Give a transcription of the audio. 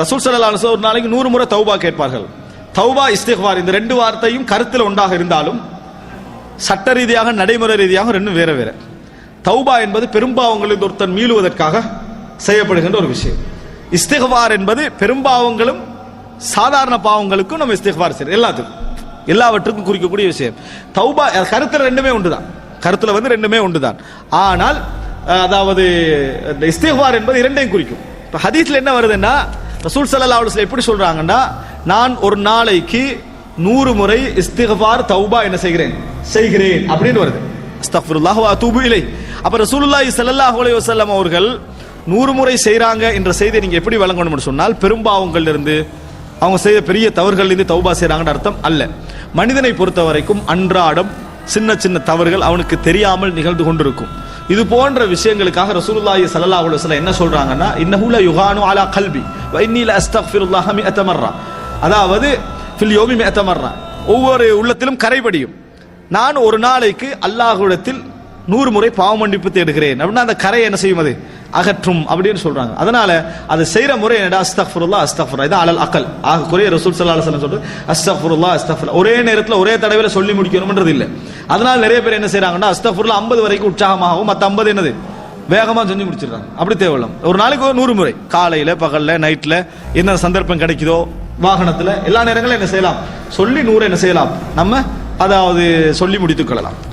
ரசூல் ஸல்லல்லாஹு ஒரு நாளைக்கு நூறு முறை தௌபா கேட்பார்கள். தௌபா இஸ்திக்வார் இந்த ரெண்டு வார்த்தையும் கருத்தில் ஒன்றாக இருந்தாலும் சட்ட ரீதியாக நடைமுறை ரீதியாக ரெண்டும் வேற வேற. தௌபா என்பது பெரும்பாவங்களில் ஒருத்தன் மீளுவதற்காக செய்யப்படுகின்ற ஒரு விஷயம். இஸ்திக்வார் என்பது பெரும்பாவங்களும் சாதாரண பாவங்களுக்கும் நம்ம இஸ்திக்வார் செய்யறது. எல்லாத்துக்கும். எல்லாவற்றுக்கும் குறிக்கக்கூடிய விஷயம். தௌபா கருத்தில் கருத்துல ரெண்டுமே உண்டுதான். கருத்துல வந்து ரெண்டுமே உண்டுதான். ஆனால் அதாவது இந்த இஸ்திக்பார் என்பது இரண்டையும் குறிக்கும். இப்போ ஹதீஸ்ல என்ன வருதுன்னா ரசூல் சல்லா அலைஹி எப்படி சொல்றாங்கன்னா நான் ஒரு நாளைக்கு நூறு முறை இஸ்திஃபார் தௌபா என்ன செய்கிறேன்? செய்கிறேன் அப்படின்னு வருது. அஸ்தஃபுல்லாஹ் தூபு அத்தூபு இலை அப்ப ரசூலுல்லாஹி ஸல்லல்லாஹு அலைஹி அவர்கள் நூறு முறை செய்கிறாங்க என்ற செய்தியை நீங்கள் எப்படி வழங்கணும்னு சொன்னால் பெரும்பாவங்கள்ல இருந்து அவங்க செய்த பெரிய தவறுகள்லேருந்து தௌபா செய்கிறாங்கன்னு அர்த்தம் அல்ல. மனிதனை பொறுத்த வரைக்கும் அன்றாடம் சின்ன சின்ன தவறுகள் அவனுக்கு தெரியாமல் நிகழ்ந்து கொண்டிருக்கும். இது போன்ற விஷயங்களுக்காக ரசூலுல்லாஹி ஸல்லல்லாஹு அலைஹி வஸல்லம் என்ன சொல்றாங்கன்னா இன்னஹு ல யுகானு அலா கல்பி வ இன்னி ல அஸ்தக்ஃபிருல்லாஹ மிஅத மர்ரா. அதாவது ஃபில் யௌமி மிஅத மர்ரா. ஒவ்வொரு உள்ளத்திலும் கரைபடியும். நான் ஒரு நாளைக்கு அல்லாஹ்விடத்தில் நூறு முறை பாவமன்னிப்பு தேடுகிறேன். அப்படின்னா அந்த கரை என்ன செய்யும் அது? அகற்றும் அப்படின்னு சொல்றாங்க. அதனால அது செய்யற முறை என்னடா? அஸ்தஃபுல்லா அஸ்தக்ஃபிரா. இது அலல் அக்கல் ஆக குறைய ரசூல் ஸல்லல்லாஹு அலைஹி சொல்றது அஸ்தஃபுல்லா அஸ்தஃபுல்லா ஒரே நேரத்தில் ஒரே தடவையில் சொல்லி முடிக்கணும்ன்றது இல்லை. அதனால நிறைய பேர் என்ன செய்யறாங்கன்னா அஸ்தஃபுல்லா ஐம்பது வரைக்கும் உற்சாகமாகவும் மற்ற ஐம்பது என்னது? வேகமாக செஞ்சு முடிச்சிடுறாங்க. அப்படி தேவையில்ல ஒரு நாளைக்கு ஒரு நூறு முறை. காலையில் பகலில் நைட்டில் என்ன சந்தர்ப்பம் கிடைக்குதோ வாகனத்தில் எல்லா நேரங்களும் என்ன செய்யலாம்? சொல்லி நூறு என்ன செய்யலாம்? நம்ம அதாவது சொல்லி முடித்துக் கொள்ளலாம்.